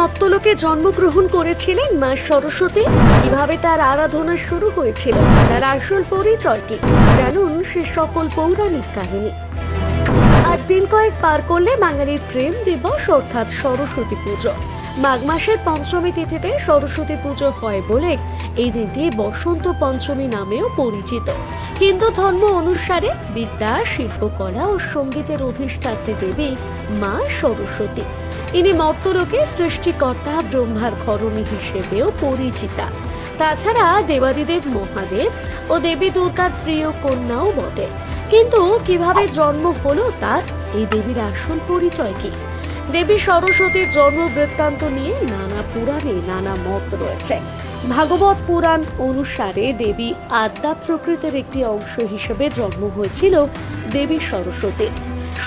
মত্তলোকে জন্মগ্রহণ করেছিলেন মা সরস্বতী। কীভাবে তার আরাধনা শুরু হয়েছিল, তার আসল পরিচয় কি জানুন সে সকল পৌরাণিক কাহিনী। আর দিন কয়েক পার করলে বাঙালির প্রেম দিবস অর্থাৎ সরস্বতী পুজো। মাঘ মাসের পঞ্চমী তিথিতে সরস্বতী পুজো হয় বলে এই দিনটি বসন্ত পঞ্চমী নামেও পরিচিত। হিন্দু ধর্ম অনুসারে বিদ্যা, শিল্পকলা ও সঙ্গীতের অধিষ্ঠাত্রী দেবী মা সরস্বতী। ইনি মর্তলোকে সৃষ্টিকর্তা, ব্রহ্মার ঘরণী হিসেবেও পরিচিতা। তাছাড়া দেবাদিদেব মহাদেব ও দেবী দুর্গার প্রিয় কন্যাও বটে। কিন্তু কীভাবে জন্ম হলো তার, এই দেবীর আসল পরিচয় কি? দেবী সরস্বতীর জন্ম বৃত্তান্ত নিয়ে নানা পুরাণে নানা মত রয়েছে। ভাগবত পুরাণ অনুসারে দেবী আদ্যা প্রকৃতির একটি অংশ হিসেবে জন্ম হয়েছিল দেবী সরস্বতীর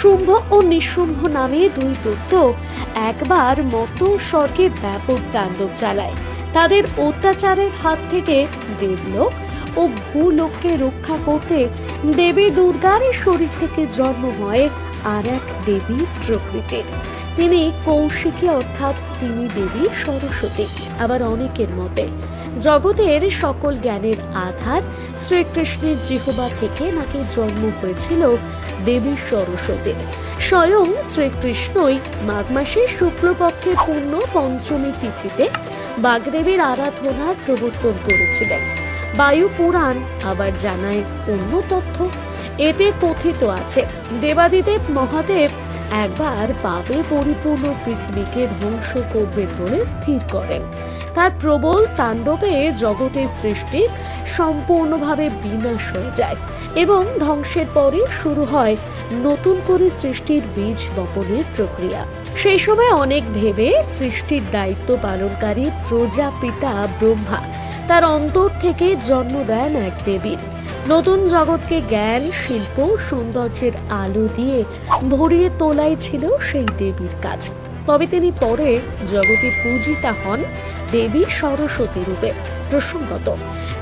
শুম্ভ ও নিঃশুম্ভ নামে দুই দৈত্য একবার মত স্বর্গে ব্যাপক তাণ্ডব চালায়। তাদের অত্যাচারের হাত থেকে দেবলোক ও ভূলোককে রক্ষা করতে দেবী দুর্গার শরীর থেকে জন্ম হয় আর এক দেবী প্রকৃতির তিনি কৌশিকী অর্থাৎ তিনি দেবী সরস্বতী, আবার অনেকের মতে। জগতের সকল জ্ঞানের আধার শ্রীকৃষ্ণের জিহবা থেকে নাকি জন্ম হয়েছিল দেবী সরস্বতীর। স্বয়ং শ্রীকৃষ্ণই মাঘ মাসের শুক্লপক্ষের পূর্ণ পঞ্চমী তিথিতে বাগদেবীর আরাধনার প্রবর্তন করেছিলেন। বায়ু পুরাণ আবার জানায় অন্য তথ্য। এতে কথিত আছে, দেবাদিদেব মহাদেব একবার পাপে পরিপূর্ণ পৃথিবীকে ধ্বংস করবেন বলে স্থির করেন। তার প্রবল তাণ্ডবে জগতের সৃষ্টি সম্পূর্ণভাবে বিনাশ হয়ে যায় এবং ধ্বংসের পরে শুরু হয় নতুন করে সৃষ্টির বীজ বপনের প্রক্রিয়া। সেই সময় অনেক ভেবে সৃষ্টির দায়িত্ব পালনকারী প্রজাপিতা ব্রহ্মা তার অন্তর থেকে জন্ম দেন এক দেবীর। নতুন জগৎকে জ্ঞান, শিল্প, সৌন্দর্যের আলো দিয়ে ভরিয়ে তোলাই ছিল সেই দেবীর কাজ। তবে তিনি পরে জগতে পূজিতা হন দেবী সরস্বতী রূপে। প্রসঙ্গত,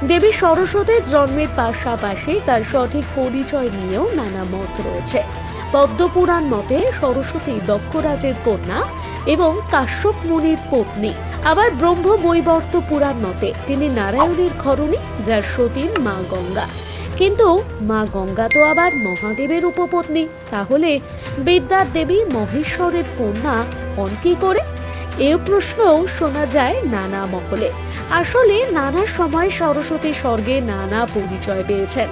দেবী সরস্বতীর জন্মের পাশাপাশি তার সঠিক পরিচয় নিয়েও নানা মত রয়েছে। পদ্মপুরাণ মতে সরস্বতী দক্ষরাজের কন্যা এবং কাশ্যপ মুনির পত্নী। আবার ব্রহ্ম বৈবর্ত পুরাণ মতে তিনি নারায়ণের ঘরণী যার সতীর মা গঙ্গা। কিন্তু মা গঙ্গা তো আবার মহাদেবের উপপত্নী। তাহলে বিদ্যার দেবী মহেশ্বরের কন্যা হন কি করে? এও প্রশ্নও শোনা যায় নানা মহলে। আসলে নানা সময় সরস্বতী স্বর্গে নানা পরিচয় পেয়েছেন।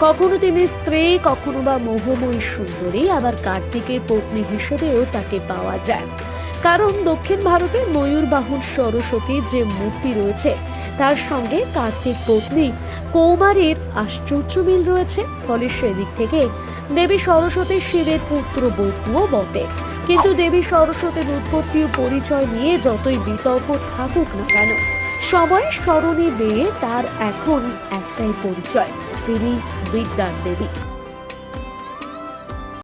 কখনো তিনি স্ত্রী, কখনো বা মোহময়ী সুন্দরী, আবার কার্তিকের পত্নী হিসেবেও তাকে পাওয়া যায়। কারণ দক্ষিণ ভারতে ময়ূর বাহন সরস্বতীর যে মূর্তি রয়েছে, তার সঙ্গে কার্তিক পত্নী কৌমারীর আশ্চর্য মিল রয়েছে। ফলে সেদিক থেকে দেবী সরস্বতী শিবের পুত্র বধুও বটে। কিন্তু দেবী সরস্বতীর উৎপত্তি ও পরিচয় নিয়ে যতই বিতর্ক থাকুক না কেন, সময় স্মরণে বেয়ে তার এখন একটাই পরিচয়, তিনি বিদ্যার দেবী।